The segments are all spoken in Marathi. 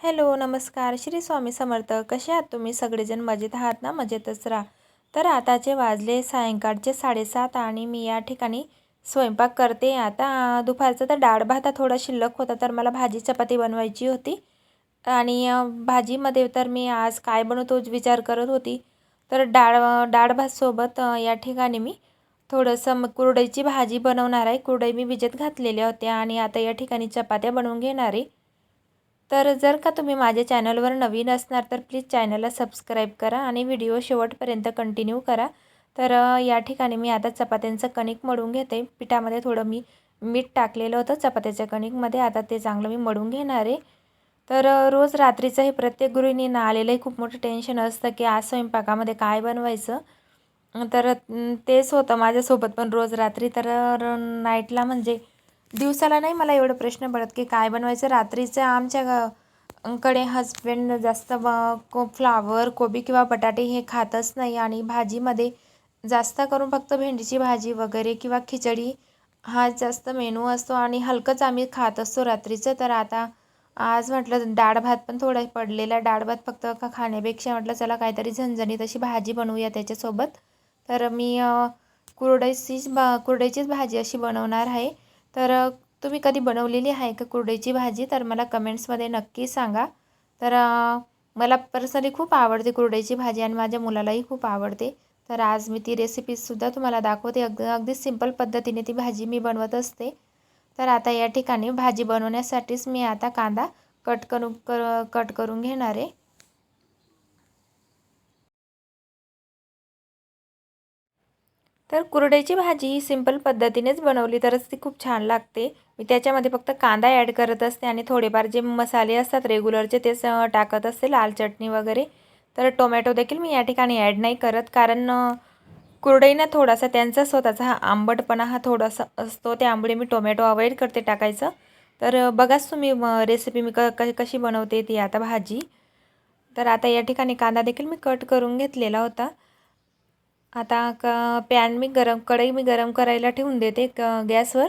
हॅलो नमस्कार. श्री स्वामी समर्थ. कसे आहात तुम्ही? सगळेजण मजेत आहात ना? मजेतच राहा. तर आताचे वाजले सायंकाळचे साडेसात आणि मी या ठिकाणी स्वयंपाक करते. आता दुपारचं तर डाळ भात थोडा शिल्लक होता तर मला भाजी चपाती बनवायची होती. आणि भाजीमध्ये तर मी आज काय बनवतोच विचार करत होती. तर डाळ डाळ भातसोबत या ठिकाणी मी थोडंसं मग कुरडईची भाजी बनवणार आहे. कुरडई मी विजेत घातलेल्या होत्या आणि आता या ठिकाणी चपात्या बनवून घेणार आहे. तर जर का तुम्ही माझ्या चॅनलवर नवीन असणार तर प्लीज चॅनलला सबस्क्राईब करा आणि व्हिडिओ शेवटपर्यंत कंटिन्यू करा. तर या ठिकाणी मी आता चपात्यांचं कणिक मळून घेते. पिठामध्ये थोडं मी मीठ टाकलेलं होतं चपात्याच्या कणिकमध्ये. आता ते चांगलं मी मळून घेणार आहे. तर रोज रात्रीचं हे प्रत्येक गृहिणींना आलेलंही खूप मोठं टेन्शन असतं की आज स्वयंपाकामध्ये काय बनवायचं. तर तेच होतं माझ्यासोबत पण रोज रात्री. तर नाईटला म्हणजे दिवसाला नाही मला एवढं प्रश्न पडत की काय बनवायचं? रात्रीचं आमच्या कडे हजबंड जास्त को फ्लावर कोबी किंवा बटाटे हे खातच नाही आणि भाजीमध्ये जास्त करून फक्त भेंडीची भाजी वगैरे किंवा खिचडी हा जास्त मेनू असतो आणि हलकंच आम्ही खात असतो रात्रीचं. तर आता आज म्हटलं डाळ भात पण थोडा पडलेला डाळ भात फक्त का खाण्यापेक्षा म्हटलं चला काहीतरी झणझणीत अशी भाजी बनवूया त्याच्यासोबत. तर मी कुरडईचीच बा कुरडईचीच भाजी अशी बनवणार आहे. तर तुम्ही कधी बनवलेली आहे का कुरडईची भाजी? तर मला कमेंट्समध्ये नक्की सांगा. तर मला पर्सनली खूप आवडते कुरडईची भाजी आणि माझ्या मुलालाही खूप आवडते. तर आज मी ती रेसिपीसुद्धा तुम्हाला दाखवते. अगदी अगदी सिंपल पद्धतीने ती भाजी मी बनवत असते. तर आता या ठिकाणी भाजी बनवण्यासाठीच मी आता कांदा कट करून कर कट करून घेणार आहे. तर कुरडईची भाजी ही सिंपल पद्धतीनेच बनवली तरच ती खूप छान लागते. मी त्याच्यामध्ये फक्त कांदा ॲड करत असते आणि थोडेफार जे मसाले असतात रेग्युलरचे तेच टाकत असते लाल चटणी वगैरे. तर टोमॅटो देखील मी या ठिकाणी ॲड नाही करत कारण कुरडईना थोडासा त्यांचा स्वतःचा हा आंबटपणा हा थोडासा असतो त्यामुळे मी टोमॅटो अवॉइड करते टाकायचं. तर बघाच तुम्ही रेसिपी मी क कशी बनवते ती आता भाजी. तर आता या ठिकाणी कांदा देखील मी कट करून घेतलेला होता. आता क पॅन मी गरम कढई मी गरम करायला ठेवून देते क गॅसवर.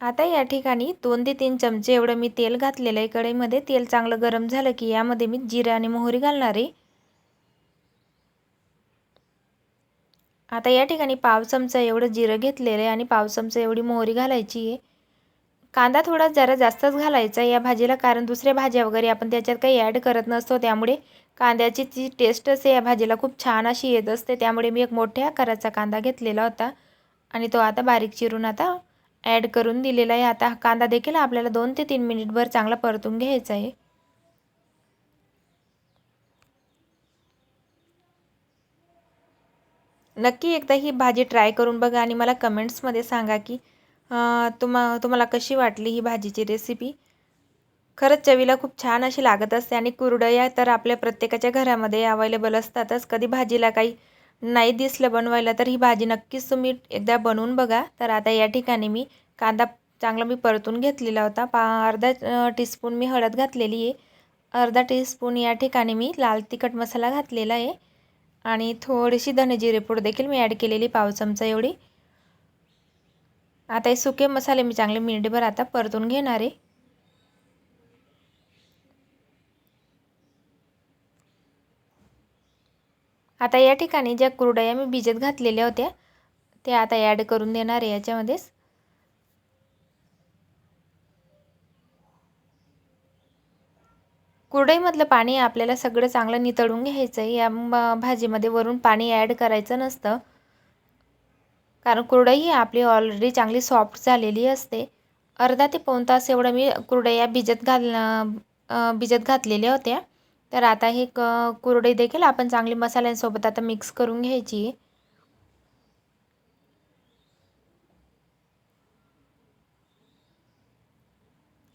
आता या ठिकाणी दोन ते तीन चमचे एवढं मी तेल घातलेलं आहे. कढईमध्ये तेल चांगलं गरम झालं की यामध्ये मी जिरा आणि मोहरी घालणार आहे. आता या ठिकाणी पाव चमचा एवढं जिरं घेतलेलं आहे आणि पाव चमचा एवढी मोहरी घालायची आहे. कांदा थोडा जरा जास्तच घालायचा या भाजीला कारण दुसऱ्या भाज्या वगैरे आपण त्याच्यात काही ॲड करत नसतो. त्यामुळे कांद्याची जी टेस्टच असते या भाजीला खूप छान अशी येत असते. त्यामुळे मी एक मोठ्या आकाराचा कांदा घेतलेला होता. आणि तो आता बारीक चिरून आता ॲड करून दिलेला आहे. आता कांदा देखील आपल्याला दोन ते तीन मिनिटभर चांगला परतून घ्यायचा आहे. नक्की एकदा ही भाजी ट्राय करून बघा आणि मला कमेंट्समध्ये सांगा की तुम्हा तुम्हाला कशी वाटली ही भाजीची रेसिपी? खरंच चवीला खूप छान अशी लागत असते आणि कुरडया तर आपल्या प्रत्येकाच्या घरामध्ये अवेलेबल असतातच. कधी भाजीला काही नाही दिसलं बनवायला तर ही भाजी नक्कीच तुम्ही एकदा बनवून बघा. तर आता या ठिकाणी मी कांदा चांगला मी परतून घेतलेला होता. पा अर्धा टीस्पून मी हळद घातलेली आहे. अर्धा टीस्पून या ठिकाणी मी लाल तिखट मसाला घातलेला आहे. आणि थोडीशी धनेजिरे पूड देखील मी ॲड केलेली पाव चमचा एवढी. आता हे सुके मसाले मी चांगले मिनिटभर आता परतून घेणार आहे. आता या ठिकाणी ज्या कुरडया मी भिजत घातलेल्या होत्या त्या आता ॲड करून देणार आहे याच्यामध्येच. कुरडईमधलं पाणी आपल्याला सगळं चांगलं नितळून घ्यायचं आहे. या भाजीमध्ये वरून पाणी ॲड करायचं नसतं. कारण कुरडई ही आपली ऑलरेडी चांगली सॉफ्ट झालेली असते. अर्धा ते पाऊण तास एवढं मी कुरडया भिजत घाल भिजत घातलेल्या होत्या. तर आता हे क कुरडई देखील आपण चांगली मसाल्यांसोबत आता मिक्स करून घ्यायची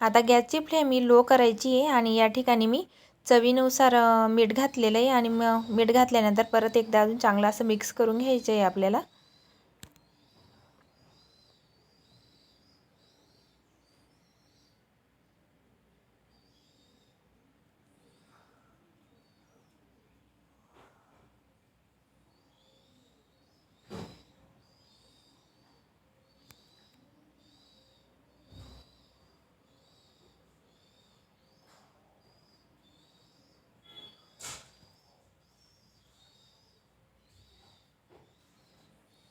आता गॅसची फ्लेम ही लो करायची आहे आणि या ठिकाणी मी चवीनुसार मीठ घातलेलं आहे आणि मग मीठ घातल्यानंतर परत एकदा अजून चांगलं असं मिक्स करून घ्यायचं आहे आपल्याला.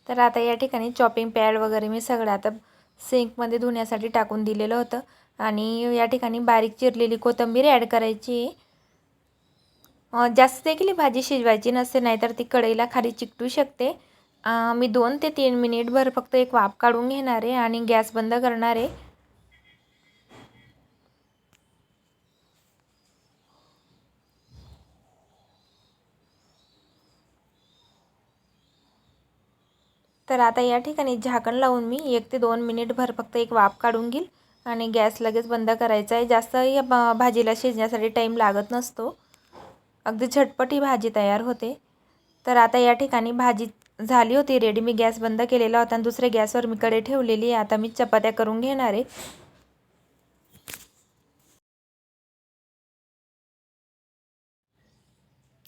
तर आता या ठिकाणी चॉपिंग पॅड वगैरे मी सगळं आता सिंकमध्ये धुण्यासाठी टाकून दिलेलं होतं. आणि या ठिकाणी बारीक चिरलेली कोथिंबीर ॲड करायची. जास्त देखील भाजी शिजवायची नसते नाहीतर ती कढईला खाली चिकटू शकते. मी दोन ते तीन मिनिटभर फक्त एक वाफ काढून घेणार आहे आणि गॅस बंद करणार आहे. तर आता या ठिकाणी झाकण लावून मी एक ते दोन मिनिटभर फक्त एक वाफ काढून घेईल. आणि गॅस लगेच बंद करायचा आहे. जास्त या भाजीला शिजण्यासाठी टाईम लागत नसतो. अगदी झटपट ही भाजी तयार होते. तर आता या ठिकाणी भाजी झाली होती रेडी मी गॅस बंद केलेला होता आणि दुसऱ्या गॅसवर मी कडे ठेवलेली आहे. आता मी चपात्या करून घेणार आहे.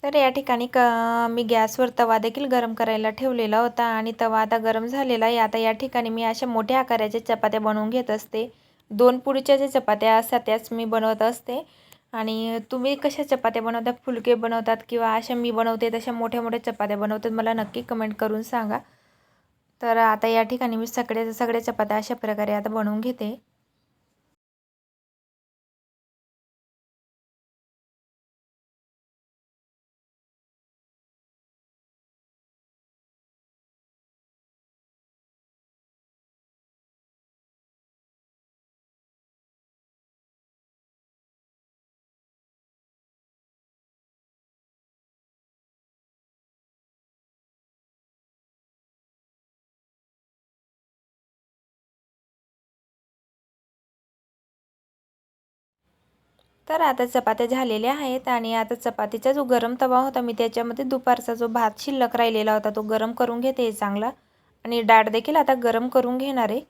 तर या ठिकाणी क मी गॅसवर तवा देखील गरम करायला ठेवलेला होता आणि तवा आता गरम झालेला आहे. आता या ठिकाणी मी अशा मोठ्या आकाराच्या चपात्या बनवून घेत असते. दोन पुडीच्या ज्या चपात्या असतात त्याच मी बनवत असते. आणि तुम्ही कशा चपात्या बनवतात फुलके बनवतात किंवा अशा मी बनवते तशा मोठ्या मोठ्या चपात्या बनवतात मला नक्की कमेंट करून सांगा. तर आता या ठिकाणी मी सगळ्या सगळ्या चपात्या अशा प्रकारे आता बनवून घेते. तर आता चपात्या झालेल्या आहेत आणि आता चपातीचा जो गरम तवा होता मी त्याच्यामध्ये दुपारचा जो भात शिल्लक राहिलेला होता तो गरम करून घेते चांगला. आणि डाळ देखील आता गरम करून घेणार आहे.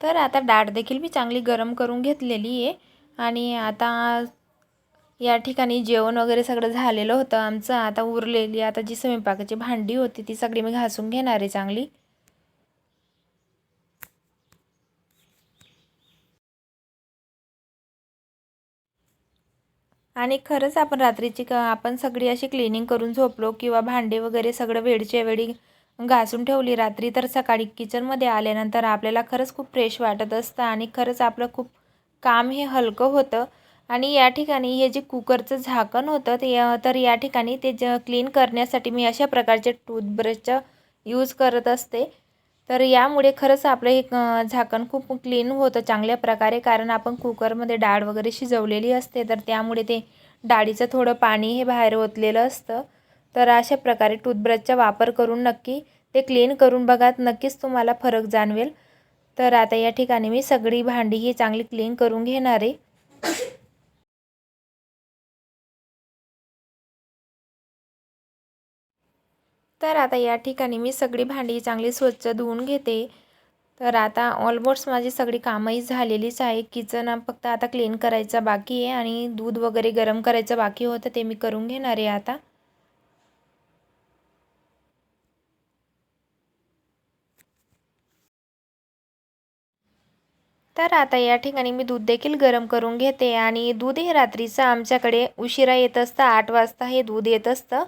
तर आता डाळ देखील मी चांगली गरम करून घेतलेली आहे. आणि आता या ठिकाणी जेवण वगैरे सगळं झालेलं होतं आमचं. आता उरलेली आता जी स्वयंपाकाची भांडी होती ती सगळी मी घासून घेणार आहे चांगली. आणि खरंच आपण रात्रीची क आपण सगळी अशी क्लिनिंग करून झोपलो किंवा भांडे वगैरे सगळं वेळच्या वेळी घासून ठेवली रात्री तर सकाळी किचनमध्ये आल्यानंतर आपल्याला खरंच खूप फ्रेश वाटत असतं आणि खरंच आपलं खूप काम हे हलकं होतं. आणि या ठिकाणी हे जे कुकरचं झाकण होतं ते तर या ठिकाणी ते ज क्लीन करण्यासाठी मी अशा प्रकारचे टूथब्रशचं यूज करत असते. तर यामुळे खरंच आपलं हे झाकण खूप क्लीन होतं चांगल्या प्रकारे कारण आपण कुकरमध्ये डाळ वगैरे शिजवलेली असते तर त्यामुळे ते डाळीचं थोडं पाणी हे बाहेर ओतलेलं असतं. तर अशा प्रकारे टूथब्रशचा वापर करून नक्की ते क्लीन करून बघा नक्कीच तुम्हाला फरक जाणवेल. तर आता या ठिकाणी मी सगळी भांडी ही चांगली क्लीन करून घेणार आहे. तर आता या ठिकाणी मी सगळी भांडी चांगली स्वच्छ धुवून घेते. तर आता ऑलमोस्ट माझी सगळी कामही झालेलीच आहे. किचन फक्त आता क्लीन करायचं बाकी आहे आणि दूध वगैरे गरम करायचं बाकी होतं ते मी करून घेणार आहे आता. तर आता या ठिकाणी मी दूध देखील गरम करून घेते आणि दूध हे रात्रीचं आमच्याकडे उशिरा येत असतं आठ वाजता हे दूध येत असतं.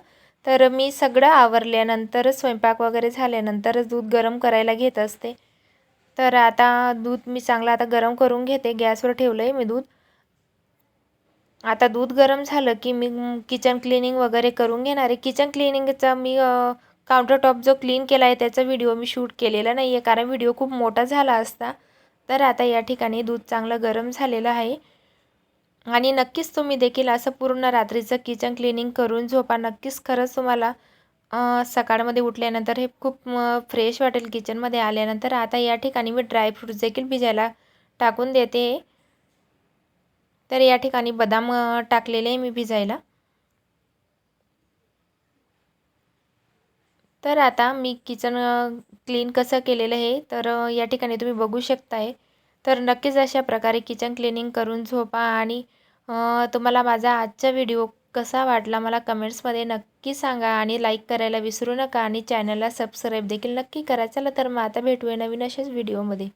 तर मी सगळं आवरल्यानंतर स्वयंपाक वगैरे झाल्यानंतरच दूध गरम करायला घेत असते. तर आता दूध मी चांगलं आता गरम करून घेते. गॅसवर ठेवलं आहे मी दूध. आता दूध गरम झालं की मी किचन क्लिनिंग वगैरे करून घेणार आहे. किचन क्लिनिंगचा मी काउंटरटॉप जो क्लीन केला आहे त्याचा व्हिडिओ मी शूट केलेला नाही आहे कारण व्हिडिओ खूप मोठा झाला असता. तर आता या ठिकाणी दूध चांगलं गरम झालेलं आहे. आणि नक्कीच तुम्ही देखील असं पूर्ण रात्रीचं किचन क्लिनिंग करून झोपा. नक्कीच खरंच तुम्हाला सकाळमध्ये उठल्यानंतर हे खूप फ्रेश वाटेल किचनमध्ये आल्यानंतर. आता या ठिकाणी मी ड्रायफ्रूट्स देखील भिजायला टाकून देते. तर या ठिकाणी बदाम टाकलेले मी भिजायला. तर आता मी किचन क्लीन कसं केलेलं आहे तर या ठिकाणी तुम्ही बघू शकताय. तर नक्कीच अशा प्रकारे किचन क्लिनिंग करून झोपा आणि तुम्हाला माझा आजचा व्हिडिओ कसा वाटला मला कमेंट्समध्ये नक्की सांगा आणि लाईक करायला विसरू नका आणि चॅनलला सबस्क्राईब देखील नक्की करा. चला तर मग आता भेटूया नवीन अशाच व्हिडिओमध्ये.